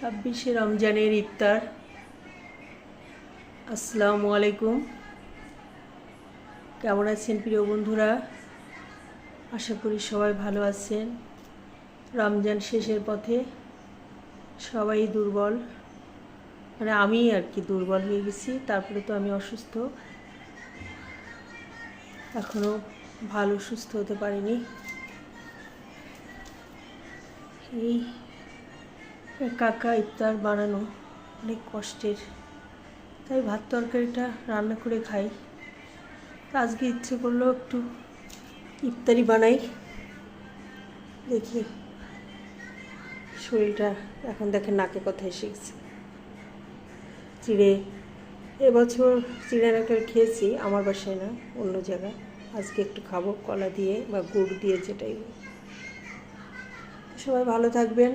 ছাব্বিশে রমজানের ইফতার। আসসালামু আলাইকুম। কেমন আছেন প্রিয় বন্ধুরা? আশা করি সবাই ভালো আছেন। রমজান শেষের পথে সবাই দুর্বল। মানে আমি আর কি দুর্বল হয়ে গেছি, তারপরে তো আমি অসুস্থ। এখনও ভালো সুস্থ হতে পারিনি। এই কাকা ইফতার বানানো অনেক কষ্টের। তাই ভাত তরকারিটা রান্না করে খাই। আজকে ইচ্ছে করল একটু ইফতারি বানাই। দেখি শরীরটা এখন দেখেন নাকে কথা এসে গেছে চিড়ে, এবছর চিড়ে নাকের খেয়েছি, আমার বাসায় না, অন্য জায়গায়। আজকে একটু খাব, কলা দিয়ে বা গুড় দিয়ে যেটাই সবাই ভালো থাকবেন।